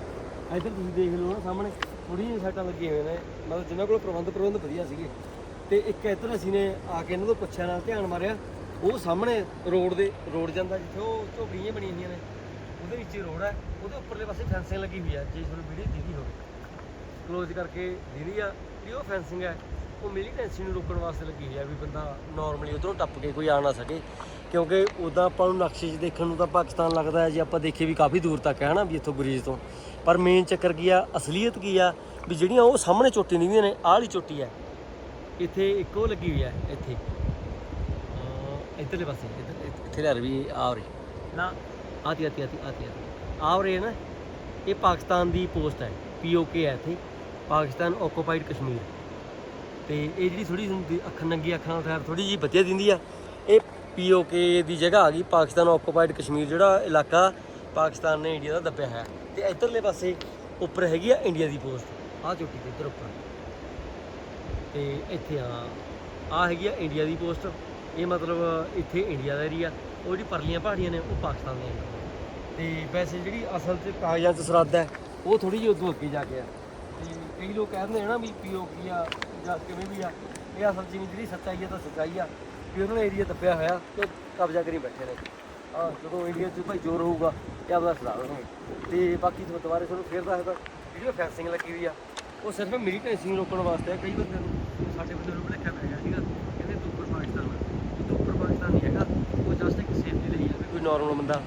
ਇੱਧਰ ਤੁਸੀਂ ਦੇਖ ਲਓ ਨਾ, ਸਾਹਮਣੇ ਥੋੜ੍ਹੀਆਂ ਜਿਹੀਆਂ ਸਾਈਟਾਂ ਲੱਗੀਆਂ ਹੋਈਆਂ ਨੇ। ਮਤਲਬ ਜਿਨ੍ਹਾਂ ਕੋਲ ਪ੍ਰਬੰਧ ਪ੍ਰਬੰਧ ਵਧੀਆ ਸੀਗੇ। ਤੇ ਇੱਕ ਇੱਧਰ ਅਸੀਂ ਨੇ ਆ ਕੇ ਇਹਨਾਂ ਤੋਂ ਪੁੱਛਿਆ ਨਾਲ ਧਿਆਨ ਮਾਰਿਆ। ਉਹ ਸਾਹਮਣੇ ਰੋਡ ਦੇ, ਰੋਡ ਜਾਂਦਾ ਜਿੱਥੇ ਉਹ ਝੋਪੜੀਆਂ ਬਣੀਆਂ ਹੋਈਆਂ ਨੇ। ਉਹਦੇ ਵਿੱਚ ਰੋਡ ਹੈ, ਉਹਦੇ ਉੱਪਰਲੇ ਪਾਸੇ ਫੈਂਸਿੰਗ ਲੱਗੀ ਹੋਈ ਹੈ। ਜੇ ਤੁਹਾਨੂੰ ਵੀਡੀਓ ਦਿਖੀ ਹੋਵੇ। ਕਲੋਜ਼ ਕਰਕੇ ਦੀਦੀ ਆ ਕਿ ਉਹ ਫੈਂਸਿੰਗ ਹੈ। ਉਹ ਮਿਲੀਟੈਂਸੀ ਨੂੰ ਰੋਕਣ ਵਾਸਤੇ ਲੱਗੀ ਹੋਈ ਆ ਵੀ ਬੰਦਾ ਨਾਰਮਲੀ ਉਧਰੋਂ ਟੱਪ ਕੇ ਕੋਈ ਆ ਨਾ ਸਕੇ। ਕਿਉਂਕਿ ਉਦਾਂ ਆਪਾਂ ਨੂੰ ਨਕਸ਼ੇ 'ਚ ਦੇਖਣ ਨੂੰ ਤਾਂ ਪਾਕਿਸਤਾਨ ਲੱਗਦਾ ਹੈ, ਜੇ ਆਪਾਂ ਦੇਖੀਏ ਵੀ ਕਾਫੀ ਦੂਰ ਤੱਕ ਹੈ ਹਨਾ ਵੀ ਇੱਥੋਂ ਗੁਰੀਜ਼ ਤੋਂ। ਪਰ ਮੇਨ ਚੱਕਰ ਕੀ ਆ, ਅਸਲੀਅਤ ਕੀ ਆ, ਵੀ ਜਿਹੜੀਆਂ ਉਹ ਸਾਹਮਣੇ ਚੋਟੀ ਨਿਕਦੀਆਂ ਨੇ, ਆਹ ਵਾਲੀ ਚੋਟੀ ਹੈ। ਇੱਥੇ ਇੱਕ ਉਹ ਲੱਗੀ ਹੋਈ ਹੈ, ਇੱਥੇ। ਇੱਧਰਲੇ ਪਾਸੇ, ਇੱਧਰ ਇੱਥੇ- ਇੱਥੇ ਲੈ ਵੀ ਆ ਰਹੀ ਨਾ ਆਤੀ ਆਤੀ ਆਤੀ ਆਤੀ ਆ ਰਹੇ ਨਾ, ਇਹ ਪਾਕਿਸਤਾਨ ਦੀ ਪੋਸਟ ਹੈ ਪੀਓਕੇ ਹੈ ਇੱਥੇ। ਪਾਕਿਸਤਾਨ ਓਕੂਪਾਈਡ ਕਸ਼ਮੀਰ। ਤੇ ਇਹ ਜਿਹੜੀ ਥੋੜੀ ਅੱਖ, ਨੰਗੀ ਅੱਖਾਂ ਨਾਲ ਠਹਿਰ ਥੋੜੀ ਜੀ ਵਧੀਆ ਦਿੰਦੀ ਆ। ਇਹ ਪੀਓਕੇ ਦੀ ਜਗ੍ਹਾ ਆ ਗਈ, ਪਾਕਿਸਤਾਨ ਓਕੂਪਾਈਡ ਕਸ਼ਮੀਰ, ਜਿਹੜਾ ਇਲਾਕਾ ਪਾਕਿਸਤਾਨ ਨੇ ਇੰਡੀਆ ਦਾ ਦੱਬਿਆ ਹੈ ਤੇ ਇਧਰਲੇ ਪਾਸੇ ਉੱਪਰ ਹੈਗੀ ਆ ਇੰਡੀਆ ਦੀ ਪੋਸਟ ਆਹ ਚੋਟੀ ਤੇ ਇੱਧਰ ਉੱਪਰ। ਤੇ ਇੱਥੇ ਆ ਆ ਹੈਗੀ ਆ ਇੰਡੀਆ ਦੀ ਪੋਸਟ ਇਹ ਮਤਲਬ ਇੱਥੇ ਇੰਡੀਆ ਦਾ ਏਰੀਆ ਉਹ ਜਿਹੜੀ ਪਰਲੀਆਂ ਪਹਾੜੀਆਂ ਨੇ, ਉਹ ਪਾਕਿਸਤਾਨ ਦੀਆਂ ਨੇ। ਤੇ ਵੈਸੇ ਜਿਹੜੀ ਅਸਲ 'ਚ ਕਾਗਜ਼ਾਂ 'ਚ ਸਰਹੱਦ ਹੈ, ਉਹ ਥੋੜੀ ਜਿਹੀ ਉਦੋਂ ਅੱਗੇ ਜਾ ਕੇ ਆ। ਤੇ ਕਈ ਲੋਕ ਕਹਿੰਦੇ ਨੇ ਨਾ ਵੀ ਪੀਓਕੀ ਆ, ਜਾਂ ਕਿਵੇਂ ਵੀ ਆ, ਇਹ ਅਸਲ 'ਚ ਨਹੀਂ ਜਿਹੜੀ ਸੱਚਾਈ ਆ ਤਾਂ ਸੱਚਾਈ ਆ। ਵੀ ਉਹਨਾਂ ਨੇ ਏਰੀਆ ਦੱਬਿਆ ਹੋਇਆ ਤੇ ਕਬਜ਼ਾ ਕਰੀ ਬੈਠੇ ਨੇ। ਆ ਜਦੋਂ ਇੰਡੀਆ 'ਚ ਭਾਈ ਜ਼ੋਰ ਹੋਊਗਾ ਤੇ ਆਪਦਾ ਸਲਾਹ ਦੇਣਗੇ। ਤੇ ਬਾਕੀ ਤੁਹਾਨੂੰ ਦੁਬਾਰੇ ਤੁਹਾਨੂੰ ਫੇਰ ਦੱਸਦਾ, ਜਿਹੜੀ ਫੈਂਸਿੰਗ ਲੱਗੀ ਹੋਈ ਆ, ਉਹ ਸਿਰਫ ਮਿਲੀਟੈਂਸੀ ਨੂੰ ਰੋਕਣ ਵਾਸਤੇ ਆ। ਕਈ ਬੰਦੇ ਨੂੰ ਸਾਡੇ ਬੰਦੇ ਨੂੰ ਭੁਲੇਖਾ ਪੈ ਗਿਆ ਸੀਗਾ, ਕਹਿੰਦੇ ਦੁੱਪਰ ਪਾਕਿਸਤਾਨ ਆ। ਦੁੱਪਰ ਪਾਕਿਸਤਾਨ ਨਹੀਂ ਹੈਗਾ ਉਹ ਜਸਟ ਇੱਕ ਸੇਫਟੀ ਲਈ ਆ ਵੀ ਕੋਈ ਨਾਰਮਲ ਬੰਦਾ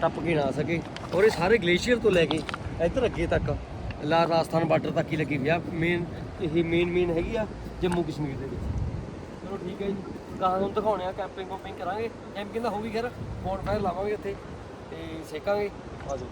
ਟੱਪ ਕੇ ਨਾ ਸਕੇ। ਔਰ ਇਹ ਸਾਰੇ ਗਲੇਸ਼ੀਅਰ ਤੋਂ ਲੈ ਕੇ ਇੱਧਰ ਅੱਗੇ ਤੱਕ ਲਾ ਰਾਜਸਥਾਨ ਬਾਰਡਰ ਤੱਕ ਹੀ ਲੱਗੀ ਹੋਈ ਆ। ਮੇਨ ਇਹ ਮੇਨ ਮੇਨ ਹੈਗੀ ਆ ਜੰਮੂ ਕਸ਼ਮੀਰ ਦੇ ਵਿੱਚ। ਚਲੋ ਠੀਕ ਹੈ ਜੀ। ਗਾਹਾਂ ਨੂੰ ਦਿਖਾਉਣੇ ਆ ਕੈਂਪਿੰਗ ਕੁੰਪਿੰਗ ਕਰਾਂਗੇ। ਕੈਂਪਿੰਗ ਦਾ ਹੋ ਗਈ ਖੈਰ ਬੋਨਫਾਇਰ ਲਾਵਾਂਗੇ ਉੱਥੇ ਤੇ ਸੇਕਾਂਗੇ। ਆਜੋ